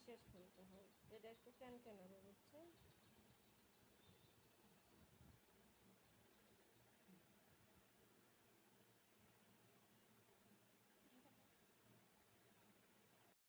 নিঃশ্বাস ফেলতে হয়। এটা একটু ক্যান ক্যান হবে